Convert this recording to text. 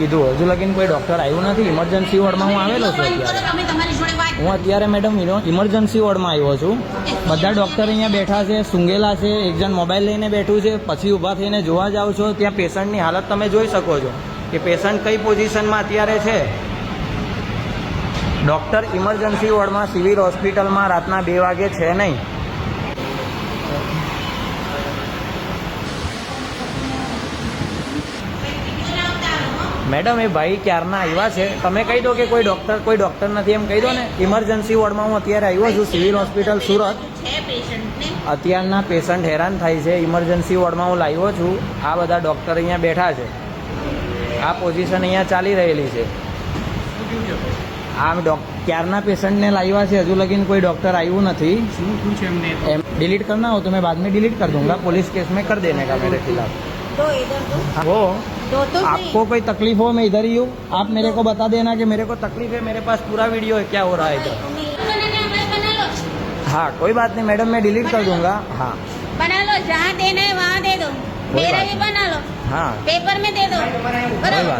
કીધું હજુ લગીન કોઈ ડૉક્ટર આવ્યું નથી? ઇમરજન્સી વોર્ડમાં હું આવેલો છું અત્યારે. હું અત્યારે મેડમ ઇમરજન્સી વોર્ડમાં આવ્યો છું. બધા ડૉક્ટર અહીંયા બેઠા છે સૂંઘેલા છે એક જણ મોબાઈલ લઈને બેઠું છે પછી ઊભા થઈને જોવા જાઓ છો ત્યાં પેશન્ટની હાલત તમે જોઈ શકો છો કે પેશન્ટ કઈ પોઝિશનમાં અત્યારે છે. ડૉક્ટર ઇમરજન્સી વોર્ડમાં સિવિલ હોસ્પિટલમાં રાતના બે વાગે છે નહીં. મેડમ એ ભાઈ ક્યારના આવ્યા છે? તમે કહી દો કે કોઈ ડૉક્ટર કોઈ ડોક્ટર નથી એમ કહી દો ને. ઇમરજન્સી વોર્ડમાં હું અત્યારે આવ્યો છું સિવિલ હોસ્પિટલ સુરત. અત્યારના પેશન્ટ હેરાન થાય છે. ઇમરજન્સી વોર્ડમાં હું લાવ્યો છું. આ બધા ડૉક્ટર અહીંયા બેઠા છે. આ પોઝિશન અહીંયા ચાલી રહેલી છે. આ ડોક ક્યારના પેશન્ટને લાવ્યા છે? હજુ લગીન કોઈ ડૉક્ટર આવ્યું નથી. શું એમ ડિલીટ કરના હો તો મેં બાદ ડિલીટ કર દઉંગા પોલીસ કેસ મેં કરી દેને કા મેરે ખિલાફ. दो तो आपको कोई तकलीफ हो मैं इधर ही हूँ आप मेरे को बता देना कि मेरे को तकलीफ है मेरे पास पूरा वीडियो है क्या हो रहा है इधर हाँ कोई बात नहीं मैडम मैं डिलीट कर दूंगा हाँ बना लो जहाँ देना है वहाँ दे दो मेरा ही बना लो हाँ पेपर में दे दो बराबर